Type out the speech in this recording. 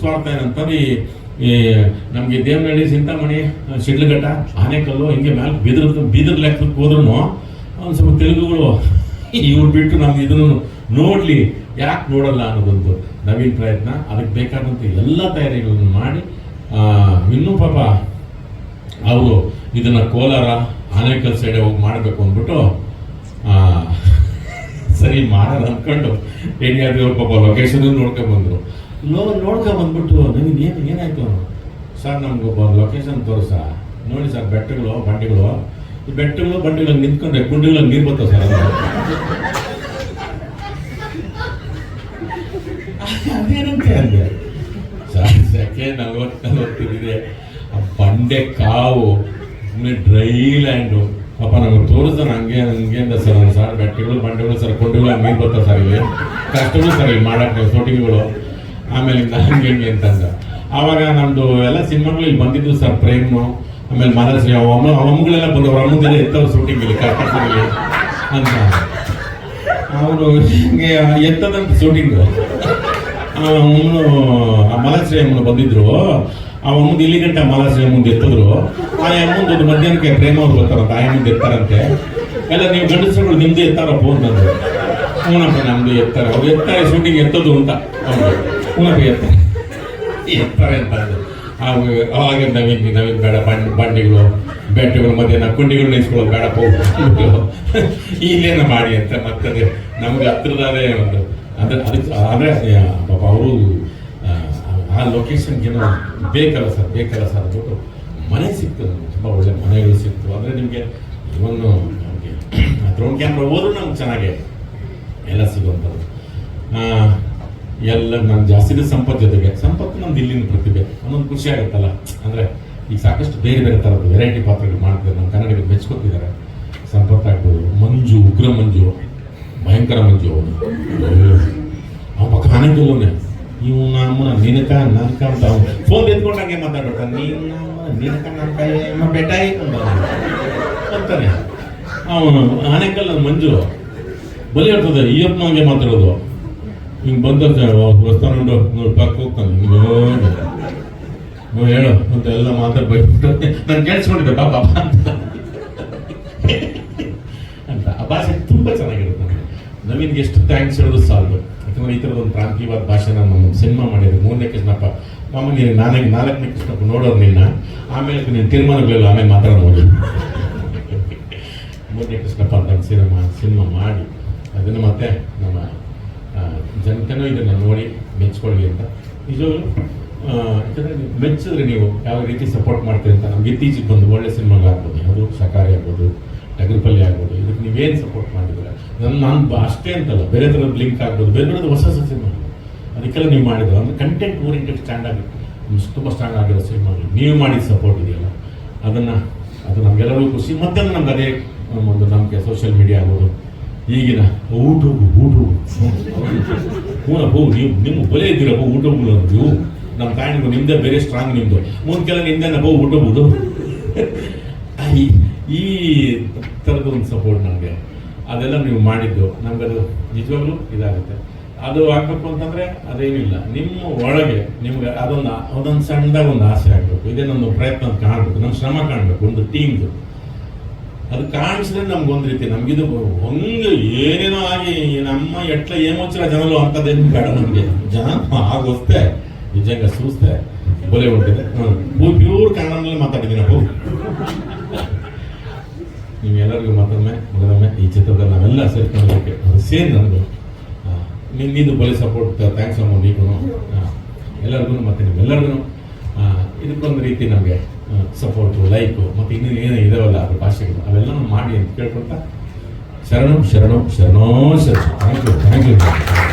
ಸ್ವಾರ್ಥ ಏನಂತಂದ್ರೆ ಈ ನಮಗೆ ದೇವನಹಳ್ಳಿ ಚಿಂತಾಮಣಿ ಶಿಡ್ಲಘಟ್ಟ, ಆನೆಕಲ್ಲು ಹಿಂಗೆ ಮ್ಯಾಲೆ ಬಿದ್ರ ಬೀದರ್ ಲೆಕ್ಕಕ್ಕೆ ಹೋದ್ರೂ ಒಂದು ಸ್ವಲ್ಪ ತೆಲುಗುಗಳು ಇವ್ರು ಬಿಟ್ಟು ನಮ್ಗೆ ಇದನ್ನು ನೋಡಲಿ. ಯಾಕೆ ನೋಡಲ್ಲ ಅನ್ನೋದೊಂದು ನವೀನ್ ಪ್ರಯತ್ನ. ಅದಕ್ಕೆ ಬೇಕಾದಂಥ ಎಲ್ಲ ತಯಾರಿಗಳನ್ನು ಮಾಡಿ ಇನ್ನೂ ಪಾಪ ಅವರು ಇದನ್ನು ಕೋಲಾರ, ಆನೇಕಲ್ ಸೈಡೆ ಹೋಗಿ ಮಾಡಬೇಕು ಅಂದ್ಬಿಟ್ಟು ಸರಿ ಮಾಡೋದು ಅಂದ್ಕೊಂಡು ಏನಿಯಾದ್ರು ಪಾಪ ಲೊಕೇಶನ್ ನೋಡ್ಕೊಂಡ್ ಬಂದ್ರು ನೋ ನೋಡ್ಕೊಂಡ್ ಬಂದ್ಬಿಟ್ಟು ನನಗೆ ಏನು ಏನಾಯ್ತು? ಸರ್, ನಮ್ಗೆ ಒಬ್ಬ ಲೊಕೇಶನ್ ತೋರಿಸ ನೋಡಿ ಸರ್, ಬೆಟ್ಟಗಳು, ಬಂಡೆಗಳು. ಈ ಬೆಟ್ಟಗಳು, ಬಂಡಿಗಳು ನಿಂತ್ಕೊಂಡ್ರೆ ಗುಂಡಿಗಳು ನೀರು ಬರ್ತಾವ ಸರ್. ಅದೇನಂತೆ ಅಂದೆ? ಸರ್ ಸೆಕೆ ನಲ್ವತ್ತು ನಲ್ವತ್ತಿದೆ ಆ ಬಂಡೆ ಕಾವು ಡ್ರೈ ಲ್ಯಾಂಡು ಪಾಪ ನಮಗೆ ತೋರಿಸ್ತಾನೆ ಹಂಗೆ ಹಂಗೆ ಸರ್ ಸರ್. ಬೆಟ್ಟಗಳು, ಬಂಡೆಗಳು ಸರ್ ಗುಂಡಿಗಳು ನೀರು ಬರ್ತಾವೆ ಸರ್ ಇಲ್ಲಿ. ಕಷ್ಟಗಳು ಸರ್ ಇಲ್ಲಿ ಮಾಡಕ್ಕೆ ಶೂಟಿಂಗ್ಗಳು ಆಮೇಲೆ ಹಂಗೆ ಹಿಂಗೆ ಅಂತಂದ. ಆವಾಗ ನಮ್ದು ಎಲ್ಲ ಸಿನಿಮಾಗಳು ಇಲ್ಲಿ ಬಂದಿದ್ದು ಸರ್ ಪ್ರೇಮು, ಆಮೇಲೆ ಮಹಾರಾಷ್ಟ್ರ ಅಮ್ಮ ಅಮ್ಮಗಳೆಲ್ಲ ಬಂದವರು ಅಮ್ಮಂದೆಲ್ಲ ಎತ್ತವ್ರು ಶೂಟಿಂಗ್ ಇಲ್ಲಿ ಕರ್ಕೊಂಡು ಅಂತ. ಅವರು ಹಿಂಗೆ ಎತ್ತದಂತ ಶೂಟಿಂಗ್ ಅವನು ಮಲಾಶ್ರೀ ಅಮ್ಮನ ಬಂದಿದ್ರು. ಆ ಅಮ್ಮಂದು ಇಲ್ಲಿ ಗಂಟೆ ಮಲಾಶ್ರೀ ಮುಂದೆ ಎತ್ತಿದ್ರು. ಆ ಅಮ್ಮಂದು ಒಂದು ಮಧ್ಯಾಹ್ನಕ್ಕೆ ಪ್ರೇಮ ಅವ್ರು ಬರ್ತಾರಂತ ಆ ಮುಂದೆ ಎತ್ತಾರಂತೆ. ಎಲ್ಲ ನೀವು ಗಂಡಸರುಗಳು ನಿಮ್ದು ಎತ್ತಾರಪ್ಪ ಅಂತಂದ್ರು ಹ್ಞೂ ನಮ್ದು ಎತ್ತಾರೆ. ಅವ್ರು ಎತ್ತಾರೆ ಶೂಟಿಂಗ್ ಎತ್ತದು ಅಂತ. ಹ್ಞೂನಪ್ಪ ಎತ್ತಾರೆ ಎತ್ತಾರೆ. ಅವಾಗ ನವೀನ್ ನವೀನ್ ಬೇಡ ಬಂಡ್ ಬಂಡಿಗಳು ಬೆಟ್ಟಗಳು ಮಧ್ಯೆ ನಾವು ಕುಂಡಿಗಳು ಇಸ್ಕೊಳ್ಳೋದು ಬೇಡಪ್ಪ ಹೋಗ್ಬಿಟ್ಟು ಇಲ್ಲೇನು ಮಾಡಿ ಅಂತ ಮತ್ತೆ ನಮ್ಗೆ ಹತ್ರದಾದ್ರೆ ಒಂದು. ಅಂದ್ರೆ ಅದಕ್ಕೆ ಆದರೆ ಪಾಪ ಅವರು, ಆ ಲೊಕೇಶನ್ಗೇನೋ ಬೇಕಲ್ಲ ಸರ್ ಬೇಕಲ್ಲ ಸರ್ ಅಂದ್ಬಿಟ್ಟು ಮನೆ ಸಿಕ್ತು ನಮ್ಗೆ, ತುಂಬ ಒಳ್ಳೆ ಮನೆಗಳು ಸಿಕ್ತು. ಅಂದರೆ ನಿಮಗೆ ಒಂದು ನಮಗೆ ಡ್ರೋನ್ ಕ್ಯಾಮ್ರಾ ಹೋದ್ರೂ ನಮ್ಗೆ ಚೆನ್ನಾಗೆ ಎಲ್ಲ ಸಿಗುವಂಥದ್ದು. ಎಲ್ಲ ನಾನು ಜಾಸ್ತಿ ಸಂಪತ್ತು ಜೊತೆಗೆ. ಸಂಪತ್ತು ನಮ್ದು ಇಲ್ಲಿನ ಪ್ರತಿಭೆ. ಅನ್ನೊಂದು ಖುಷಿ ಆಗುತ್ತಲ್ಲ? ಅಂದರೆ ಈಗ ಸಾಕಷ್ಟು ಬೇರೆ ಬೇರೆ ಥರದ್ದು ವೆರೈಟಿ ಪಾತ್ರಗಳು ಮಾಡ್ತಾರೆ ನಮ್ಮ ಕನ್ನಡಿಗರು ಮೆಚ್ಕೋತಿದ್ದಾರೆ. ಸಂಪತ್ತು ಆಗ್ಬೋದು. ಮಂಜು, ಉಗ್ರ ಮಂಜು, ಭಯಂಕರ ಮಂಜು ಅವನು ಅವ ಪಕ್ಕ ಆನಂದಿಲ್ಲವನೇ ನೀವು ನಮ್ಮನ ನಿನಕ, ನನ್ಕ ಅಂತ ಅವನು ಫೋನ್ ಎತ್ಕೊಂಡಂಗೆ ಮಾತಾಡ್ಬಿಡ್ತಾನೆ. ನೀನು ನಮ್ಮ ನಿನಕ ನನ್ನ ಕೈ ನಮ್ಮ ಬೆಟಾಯಿ ಅಂತಾನೆ. ಅವನು ಆನೆಕಲ್ ಮಂಜು. ಬಲಿ ಹೇಳ್ತದೆ ಈ ಹಂಗೆ ಮಾತಾಡೋದು. ಹಿಂಗೆ ಬಂದ ಹೊಸ್ತಾನ ನೋಡು, ಪಕ್ಕ ಹೋಗ್ತಾನೆ. ಹಿಂಗೆ ನೋಡಿ. ಹೇಳು, ಅಂತ ಎಲ್ಲ ಮಾತಾಡಿ ಬೈಬಿಟ್ಟು ನಾನು ಕೇಳಿಸ್ಕೊಂಡಿದ್ದೆ, ಪಾಪ ಅಂತ. ಅಂತ, ಆ ಭಾಷೆ ತುಂಬ ಚೆನ್ನಾಗಿರುತ್ತೆ. ನನಗೆ ನವೀನ್ಗೆ ಎಷ್ಟು ಥ್ಯಾಂಕ್ಸ್ ಹೇಳೋದು ಸಾಲ್ವ್ ಯಾಕಂದ್ರೆ ಈ ಥರದ ಒಂದು ಪ್ರಾಂತೀಯವಾದ ಭಾಷೆ ನಾನು ಸಿನಿಮಾ ಮಾಡಿದ್ರು ಮೂರನೇ ಕೃಷ್ಣಪ್ಪ. ಮಾಮ ನೀನು ನಾಲ್ಕು ನಾಲ್ಕನೇ ಕೃಷ್ಣಪ್ಪ ನೋಡೋರು ನಿನ್ನ. ಆಮೇಲೆ ನೀನು ತೀರ್ಮಾನಗಳಿಲ್ಲ ಆಮೇಲೆ ಮಾತಾಡೋದು ಮೂರನೇ ಕೃಷ್ಣಪ್ಪ ಅಂತ ಸಿನಿಮಾ ಸಿನಿಮಾ ಮಾಡಿ. ಅದನ್ನು ಮತ್ತೆ ನಮ್ಮ ಜನತೆನೂ ಇದನ್ನು ನೋಡಿ, ಮೆಚ್ಕೊಳ್ಳಿ ಅಂತ. ಇದು ಯಾಕಂದರೆ ಮೆಚ್ಚಿದ್ರೆ ನೀವು ಯಾವ ರೀತಿ ಸಪೋರ್ಟ್ ಮಾಡ್ತೀರಿ ಅಂತ ನಮ್ಗೆ ಇತ್ತೀಚೆಗೆ ಬಂದು ಒಳ್ಳೆ ಸಿನಿಮಾಗಳಾಗ್ಬೋದು ಯಾವುದು ಸಕಾರಿ ಆಗ್ಬೋದು, ಟಗರ್ಪಲ್ಲಿ ಆಗ್ಬೋದು, ಇದಕ್ಕೆ ನೀವೇನು ಸಪೋರ್ಟ್ ಮಾಡಿದ್ರೆ ನನ್ನ ನಾನು ಅಷ್ಟೇ ಅಂತಲ್ಲ, ಬೇರೆ ಥರದ ಲಿಂಕ್ ಆಗ್ಬೋದು, ಬೇರೆ ಬೇರೆ ಹೊಸ ಹೊಸ ಸಿನಿಮಾ ಅದಕ್ಕೆಲ್ಲ ನೀವು ಮಾಡಿದ್ರು ಅಂದರೆ ಕಂಟೆಂಟ್ ಓರಿಯೆಂಟೆಡ್ ಸ್ಟ್ಯಾಂಡ್ ಆಗಿತ್ತು ತುಂಬ ಸ್ಟ್ಯಾಂಡ್ ಆಗಿರೋ ಸಿನಿಮಾಗಳು. ನೀವು ಮಾಡಿದ ಸಪೋರ್ಟ್ ಇದೆಯಲ್ಲ, ಅದನ್ನು, ಅದು ನಮಗೆಲ್ಲರಿಗೂ ಖುಷಿ. ಮತ್ತೆ ನಮ್ಗೆ ಅದೇ ಒಂದು ನಮಗೆ ಸೋಷಿಯಲ್ ಮೀಡಿಯಾ ಆಗ್ಬೋದು. ಈಗಿನ ಊಟ ಊಟ ಹೂನಪ್ಪ ನೀವು, ನಿಮ್ಮ ಬಲೆ ಇದ್ದೀರಪ್ಪ ಊಟ ನೀವು ನಮ್ಮ ಬ್ಯಾಂಡ್ ನಿಮ್ಮದೇ ಬೇರೆ ಸ್ಟ್ರಾಂಗ್ ನಿಮ್ದು. ಮುಂದೆಲ್ಲ ನಿಮ್ದೇನಪ್ಪ ಊಟ ಬಿಡು ಈ ಥರದ ಒಂದು ಸಪೋರ್ಟ್ ನಮಗೆ. ಅದೆಲ್ಲ ನೀವು ಮಾಡಿದ್ದು ನಮಗದು ನಿಜವಾಗ್ಲೂ ಇದಾಗುತ್ತೆ. ಅದು ಆಗಬೇಕು ಅಂತಂದರೆ ಅದೇನಿಲ್ಲ. ನಿಮ್ಮ ಒಳಗೆ ನಿಮ್ಗೆ ಅದೊಂದು ಅದೊಂದು ಸಣ್ಣದಾಗ ಒಂದು ಆಸೆ ಆಗಬೇಕು. ಇದೇ ಒಂದು ಪ್ರಯತ್ನ ಕಾಣಬೇಕು. ನಮ್ಮ ಶ್ರಮ ಕಾಣಬೇಕು. ಒಂದು ಟೀಮ್ದು ಅದು ಕಾಣಿಸಿದ್ರೆ ನಮ್ಗೊಂದು ಒಂದು ರೀತಿ ನಮ್ಗಿದು ಹಂಗೆ ಏನೇನೋ ಆಗಿ ನಮ್ಮ ಎಟ್ಲ ಏಮೋಚರ ಜನರು ಅಂತದೇನು ಬೇಡ ನಮಗೆ. ಜನ ಆಗೋಸ್ತೆ ನಿಜಂಗ ಸೂಸ್ತೆ ಬೊಲೆ ಹೊಂಟಿದೆ. ಹ್ಞೂ ಪ್ಯೂರ್ ಕನ್ನಡದಲ್ಲಿ ಮಾತಾಡಿದ್ದೀನಿ ನಾವು. ನೀವೆಲ್ಲರಿಗೂ ಮತ್ತೊಮ್ಮೆ ಮೊದಲೊಮ್ಮೆ ಈ ಚಿತ್ರದಲ್ಲಿ ನಾವೆಲ್ಲ ಸೇರ್ಕೊಳ್ಳೋದಕ್ಕೆ ಅದು ಸೇರಿ ನನಗೂ ನಿನ್ನಿಂದು ಬಲಿ ಸಪೋರ್ಟ್ ಥ್ಯಾಂಕ್ಸ್ ಅಮ್ಮ ನೀನು ಎಲ್ಲರಿಗೂ ಮತ್ತೆ ನಿಮ್ಮೆಲ್ಲರಿಗೂ. ಇದಕ್ಕೊಂದು ರೀತಿ ನಮಗೆ ಸಪೋರ್ಟು ಲೈಕು ಮತ್ತು ಇನ್ನೂ ಏನು ಮಾಡಿ ಅಂತ ಕೇಳ್ಕೊಳ್ತಾ ಶರಣಂ ಶರಣಂ ಶರಣೋ ಶರಣ ಥ್ಯಾಂಕ್ ಯು ಥ್ಯಾಂಕ್ ಯು